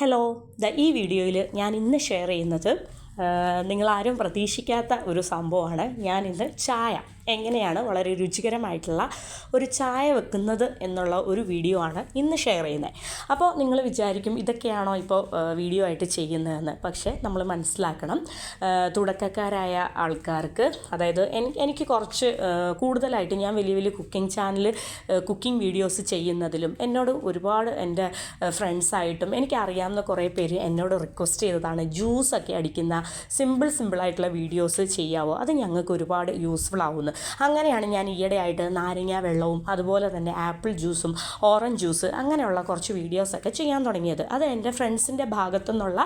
Hello the ഈ വീഡിയോയിൽ ഞാൻ ഇന്ന് ഷെയർ ചെയ്യുന്നത് നിങ്ങളാരും പ്രതീക്ഷിക്കാത്ത ഒരു സംഭവമാണ്. ഞാൻ ഇന്ന് ചായ. എങ്ങനെയാണ് വളരെ രുചികരമായിട്ടുള്ള ഒരു ചായ വെക്കുന്നത് എന്നുള്ള ഒരു വീഡിയോ ആണ് ഇന്ന് ഷെയർ ചെയ്യുന്നത്. അപ്പോൾ നിങ്ങൾ വിചാരിക്കും ഇതൊക്കെയാണോ ഇപ്പോൾ വീഡിയോ ആയിട്ട് ചെയ്യുന്നതെന്ന്. പക്ഷേ നമ്മൾ മനസ്സിലാക്കണം തുടക്കക്കാരായ ആൾക്കാർക്ക് അതായത് എനി- എനിക്ക് കുറച്ച് കൂടുതലായിട്ട് ഞാൻ വലിയ വലിയ കുക്കിംഗ് ചാനൽ കുക്കിംഗ് വീഡിയോസ് ചെയ്യുന്നതിലും എന്നോട് ഒരുപാട് എന്റെ ഫ്രണ്ട്സായിട്ടും എനിക്കറിയാവുന്ന കുറേ പേര് എന്നോട് റിക്വസ്റ്റ് ചെയ്തതാണ് ജ്യൂസൊക്കെ അടിക്കുന്ന സിമ്പിൾ സിമ്പിളായിട്ടുള്ള വീഡിയോസ് ചെയ്യാവോ. അത് ഞങ്ങൾക്ക് ഒരുപാട് യൂസ്ഫുൾ ആവുന്നു. അങ്ങനെയാണ് ഞാൻ ഈയിടെയായിട്ട് നാരങ്ങ വെള്ളവും അതുപോലെ തന്നെ ആപ്പിൾ ജ്യൂസും ഓറഞ്ച് ജ്യൂസ് അങ്ങനെയുള്ള കുറച്ച് വീഡിയോസൊക്കെ ചെയ്യാൻ തുടങ്ങിയത്. അത് എന്റെ ഫ്രണ്ട്സിന്റെ ഭാഗത്തു നിന്നുള്ള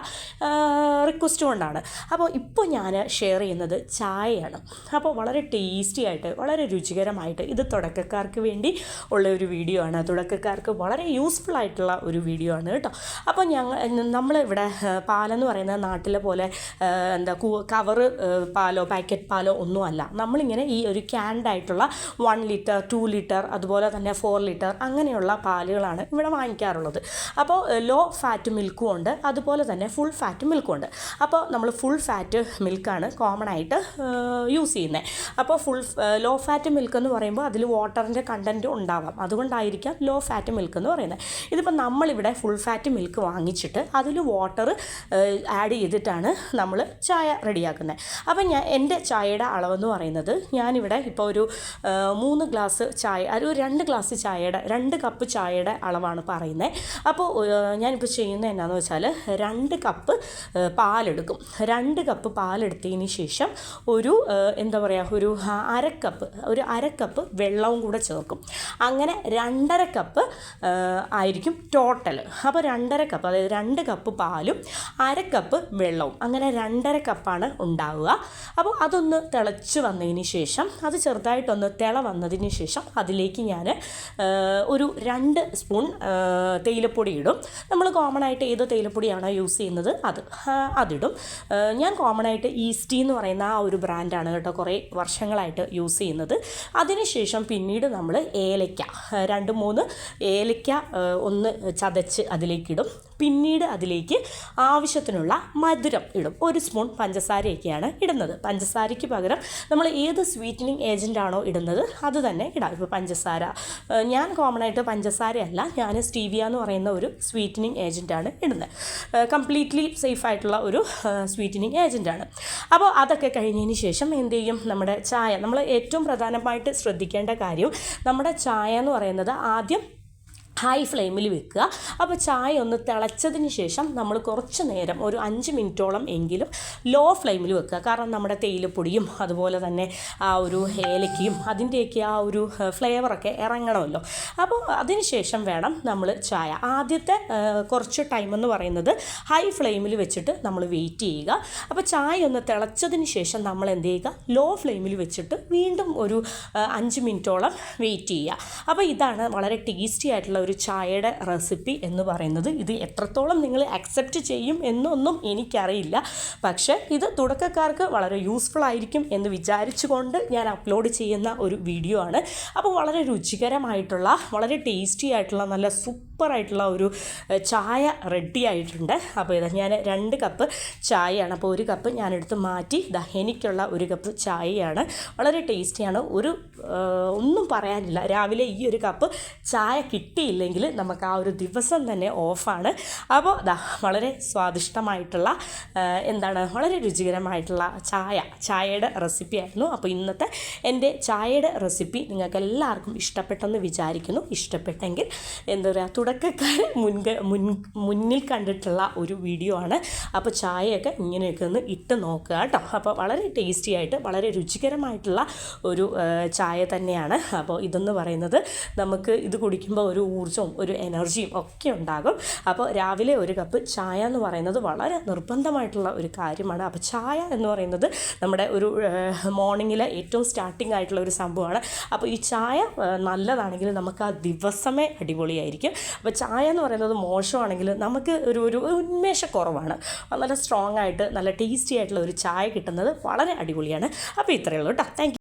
റിക്വസ്റ്റ് കൊണ്ടാണ്. അപ്പോൾ ഇപ്പോൾ ഞാൻ ഷെയർ ചെയ്യുന്നത് ചായയാണ്. അപ്പോൾ വളരെ ടേസ്റ്റി ആയിട്ട് വളരെ രുചികരമായിട്ട് ഇത് തുടക്കക്കാർക്ക് വേണ്ടി ഉള്ള ഒരു വീഡിയോ ആണ്. തുടക്കക്കാർക്ക് വളരെ യൂസ്ഫുൾ ആയിട്ടുള്ള ഒരു വീഡിയോ ആണ് കേട്ടോ. അപ്പോൾ ഞങ്ങൾ നമ്മളിവിടെ പാലെന്ന് പറയുന്ന നാട്ടിലെ പോലെ എന്താ കവറ് പാലോ പാക്കറ്റ് പാലോ ഒന്നുമല്ല. നമ്മളിങ്ങനെ ഈ ഒരു ക്യാൻഡായിട്ടുള്ള വൺ ലിറ്റർ ടു ലിറ്റർ അതുപോലെ തന്നെ ഫോർ ലിറ്റർ അങ്ങനെയുള്ള പാലുകളാണ് ഇവിടെ വാങ്ങിക്കാറുള്ളത്. അപ്പോൾ ലോ ഫാറ്റ് മിൽക്കും ഉണ്ട് അതുപോലെ തന്നെ ഫുൾ ഫാറ്റ് മിൽക്കും ഉണ്ട്. അപ്പോൾ നമ്മൾ ഫുൾ ഫാറ്റ് മിൽക്കാണ് കോമൺ ആയിട്ട് യൂസ് ചെയ്യുന്നത് അപ്പോൾ ഫുൾ ലോ ഫാറ്റ് മിൽക്ക് എന്ന് പറയുമ്പോൾ അതിൽ വാട്ടറിന്റെ കണ്ടന്റ് ഉണ്ടാവാം. അതുകൊണ്ടായിരിക്കാം ലോ ഫാറ്റ് മിൽക്ക് എന്ന് പറയുന്നത്. ഇതിപ്പോൾ നമ്മളിവിടെ ഫുൾ ഫാറ്റ് മിൽക്ക് വാങ്ങിച്ചിട്ട് അതിൽ വാട്ടർ ആഡ് ചെയ്തിട്ടാണ് നമ്മൾ ചായ റെഡിയാക്കുന്നത് അപ്പോൾ ഞാൻ എന്റെ ചായയുടെ അളവെന്ന് പറയുന്നത് ഞാനിവിടെ ഇപ്പോൾ ഒരു മൂന്ന് ഗ്ലാസ് ചായ ഒരു രണ്ട് ഗ്ലാസ് ചായയുടെ രണ്ട് കപ്പ് ചായയുടെ അളവാണ് പറയുന്നത്. അപ്പോൾ ഞാനിപ്പോൾ ചെയ്യുന്നത് എന്നാന്ന് വെച്ചാൽ രണ്ട് കപ്പ് പാലെടുക്കും. രണ്ട് കപ്പ് പാലെടുത്തതിന് ശേഷം ഒരു എന്താ പറയുക ഒരു അരക്കപ്പ് അര കപ്പ് ഒരു അരക്കപ്പ് കപ്പ് വെള്ളവും കൂടെ ചേർക്കും. അങ്ങനെ രണ്ടര കപ്പ് ആയിരിക്കും ടോട്ടൽ അപ്പോൾ രണ്ടര കപ്പ് അതായത് രണ്ട് കപ്പ് പാലും അരക്കപ്പ് കപ്പ് വെള്ളവും. അങ്ങനെ രണ്ടര കപ്പാണ് ഉണ്ടാവുക. അപ്പോൾ അതൊന്ന് തിളച്ച് വന്നതിന് ശേഷം അത് ചെറുതായിട്ടൊന്ന് തിള വന്നതിന് ശേഷം അതിലേക്ക് ഞാൻ ഒരു രണ്ട് സ്പൂൺ തേയിലപ്പൊടി ഇടും. നമ്മൾ കോമൺ ആയിട്ട് ഏത് തേയിലപ്പൊടിയാണോ യൂസ് ചെയ്യുന്നത് അത് അതിടും. ഞാൻ കോമൺ ആയിട്ട് ഈസ്റ്റി എന്ന് പറയുന്ന ആ ഒരു ബ്രാൻഡാണ് കേട്ടോ കുറേ വർഷങ്ങളായിട്ട് യൂസ് ചെയ്യുന്നത്. അതിനുശേഷം പിന്നീട് നമ്മൾ ഏലയ്ക്ക രണ്ട് മൂന്ന് ഏലയ്ക്ക ഒന്ന് ചതച്ച് അതിലേക്കിടും പിന്നീട് അതിലേക്ക് ആവശ്യത്തിനുള്ള മധുരം ഇടും. ഒരു സ്പൂൺ പഞ്ചസാരയൊക്കെയാണ് ഇടുന്നത്. പഞ്ചസാരയ്ക്ക് പകരം നമ്മൾ ഏത് സ്വീറ്റനിങ് ഏജന്റ് ആണോ ഇടുന്നത് അത് തന്നെ ഇടാം. ഇപ്പോൾ പഞ്ചസാര ഞാൻ കോമൺ ആയിട്ട് പഞ്ചസാരയല്ല ഞാൻ സ്റ്റീവിയ എന്ന് പറയുന്ന ഒരു സ്വീറ്റനിങ് ഏജന്റാണ് ഇടുന്നത്. കംപ്ലീറ്റ്ലി സേഫ് ആയിട്ടുള്ള ഒരു സ്വീറ്റനിങ് ഏജന്റാണ് അപ്പോൾ അതൊക്കെ കഴിഞ്ഞതിന് ശേഷം എന്ത് ചെയ്യും? നമ്മുടെ ചായ നമ്മൾ ഏറ്റവും പ്രധാനമായിട്ട് ശ്രദ്ധിക്കേണ്ട കാര്യം നമ്മുടെ ചായ എന്ന് പറയുന്നത് ആദ്യം ഹൈ ഫ്ലെയിമിൽ വെക്കുക. അപ്പോൾ ചായ ഒന്ന് തിളച്ചതിന് ശേഷം നമ്മൾ കുറച്ച് നേരം ഒരു അഞ്ച് മിനിറ്റോളം എങ്കിലും ലോ ഫ്ലെയിമിൽ വെക്കുക. കാരണം നമ്മുടെ തേയിലപ്പൊടിയും അതുപോലെ തന്നെ ആ ഒരു ഏലക്കയും അതിന്റെയൊക്കെ ആ ഒരു ഫ്ലേവറൊക്കെ ഇറങ്ങണമല്ലോ. അപ്പോൾ അതിന് ശേഷം വേണം നമ്മൾ ചായ. ആദ്യത്തെ കുറച്ച് ടൈം എന്ന് പറയുന്നത് ഹൈ ഫ്ലെയിമിൽ വെച്ചിട്ട് നമ്മൾ വെയിറ്റ് ചെയ്യുക. അപ്പോൾ ചായ ഒന്ന് തിളച്ചതിന് ശേഷം നമ്മൾ എന്ത് ചെയ്യുക? ലോ ഫ്ലെയിമിൽ വെച്ചിട്ട് വീണ്ടും ഒരു അഞ്ച് മിനിറ്റോളം വെയിറ്റ് ചെയ്യുക. അപ്പോൾ ഇതാണ് വളരെ ടേസ്റ്റി ആയിട്ടുള്ള ഒരു ചായയുടെ റെസിപ്പി എന്ന് പറയുന്നത്. ഇത് എത്രത്തോളം നിങ്ങൾ അക്സെപ്റ്റ് ചെയ്യും എന്നൊന്നും എനിക്കറിയില്ല. പക്ഷേ ഇത് തുടക്കക്കാർക്ക് വളരെ യൂസ്ഫുൾ ആയിരിക്കും എന്ന് വിചാരിച്ചുകൊണ്ട് ഞാൻ അപ്ലോഡ് ചെയ്യുന്ന ഒരു വീഡിയോ ആണ്. അപ്പോൾ വളരെ രുചികരമായിട്ടുള്ള വളരെ ടേസ്റ്റി ആയിട്ടുള്ള നല്ല സൂപ്പറായിട്ടുള്ള ഒരു ചായ റെഡി ആയിട്ടുണ്ട്. അപ്പോൾ ഇതാ ഞാൻ രണ്ട് കപ്പ് ചായയാണ്. അപ്പോൾ ഒരു കപ്പ് ഞാനെടുത്ത് മാറ്റി ഇതാ എനിക്കുള്ള ഒരു കപ്പ് ചായയാണ്. വളരെ ടേസ്റ്റിയാണ് ഒരു ഒന്നും പറയാനില്ല. രാവിലെ ഈ ഒരു കപ്പ് ചായ കിട്ടിയില്ലെങ്കിൽ നമുക്ക് ആ ഒരു ദിവസം തന്നെ ഓഫാണ്. അപ്പോൾ ദാ വളരെ സ്വാദിഷ്ടമായിട്ടുള്ള എന്താണ് വളരെ രുചികരമായിട്ടുള്ള ചായ ചായയുടെ റെസിപ്പി ആയിരുന്നു. അപ്പോൾ ഇന്നത്തെ എന്റെ ചായയുടെ റെസിപ്പി നിങ്ങൾക്ക് എല്ലാവർക്കും ഇഷ്ടപ്പെട്ടെന്ന് വിചാരിക്കുന്നു. ഇഷ്ടപ്പെട്ടെങ്കിൽ എന്താ പറയുക തുടക്കക്കാർ മുൻക മുൻ മുന്നിൽ കണ്ടിട്ടുള്ള ഒരു വീഡിയോ ആണ്. അപ്പോൾ ചായയൊക്കെ ഇങ്ങനെയൊക്കെ ഒന്ന് ഇട്ട് നോക്കുക കേട്ടോ. അപ്പോൾ വളരെ ടേസ്റ്റി ആയിട്ട് വളരെ രുചികരമായിട്ടുള്ള ഒരു ചായ തന്നെയാണ്. അപ്പോൾ ഇതെന്ന് പറയുന്നത് നമുക്ക് ഇത് കുടിക്കുമ്പോൾ ഒരു ഊർജവും ഒരു എനർജിയും ഒക്കെ ഉണ്ടാകും. അപ്പോൾ രാവിലെ ഒരു കപ്പ് ചായ എന്ന് പറയുന്നത് വളരെ നിർബന്ധമായിട്ടുള്ള ഒരു കാര്യമാണ്. അപ്പോൾ ചായ എന്ന് പറയുന്നത് നമ്മുടെ ഒരു മോർണിംഗിലെ ഏറ്റവും സ്റ്റാർട്ടിംഗ് ആയിട്ടുള്ള ഒരു സംഭവമാണ്. അപ്പോൾ ഈ ചായ നല്ലതാണെങ്കിൽ നമുക്ക് ആ ദിവസമേ അടിപൊളിയായിരിക്കും. അപ്പോൾ ചായ എന്ന് പറയുന്നത് മോശമാണെങ്കിൽ നമുക്ക് ഒരു ഒരു ഉന്മേഷക്കുറവാണ് നല്ല സ്ട്രോങ് ആയിട്ട് നല്ല ടേസ്റ്റി ആയിട്ടുള്ള ഒരു ചായ കിട്ടുന്നത് വളരെ അടിപൊളിയാണ്. അപ്പോൾ ഇത്രയേ ഉള്ളൂ കേട്ടോ. താങ്ക്